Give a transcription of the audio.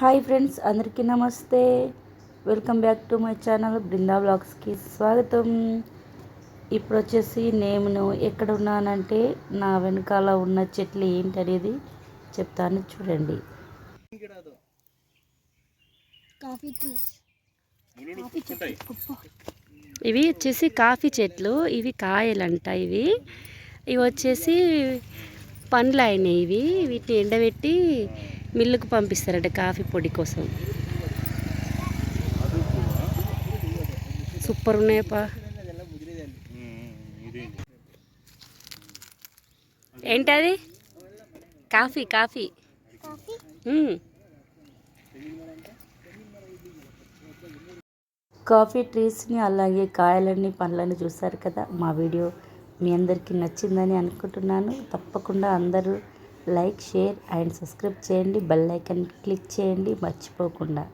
Hi friends అందరికీ నమస్తే. Welcome back to my channel Brinda బ్లాగ్స్కి స్వాగతం. ఇప్పుడు వచ్చేసి నేను ఎక్కడ ఉన్నానంటే నా వెనకాల ఉన్న చెట్లు ఏంటనేది చెప్తాను చూడండి. ఇవి వచ్చేసి కాఫీ చెట్లు ఇవి కాయలంట ఇవి. ఇవి వచ్చేసి పండ్లు అయినాయి ఇవి. వీటిని ఎండబెట్టి మిల్లుకు పంపిస్తారట కాఫీ పొడి కోసం. సూపర్ ఉన్నాయప్పా. ఏంటది? Coffee coffee. కాఫీ కాఫీ ట్రీస్ని అలాగే కాయలన్నీ పండ్లని చూసారు కదా మా వీడియో. మీ అందరికీ నచ్చిందని అనుకుంటున్నాను. తప్పకుండా అందరూ లైక్ షేర్ అండ్ సబ్స్క్రైబ్ చేయండి. బెల్ ఐకన్ క్లిక్ చేయండి. మర్చిపోకుండా.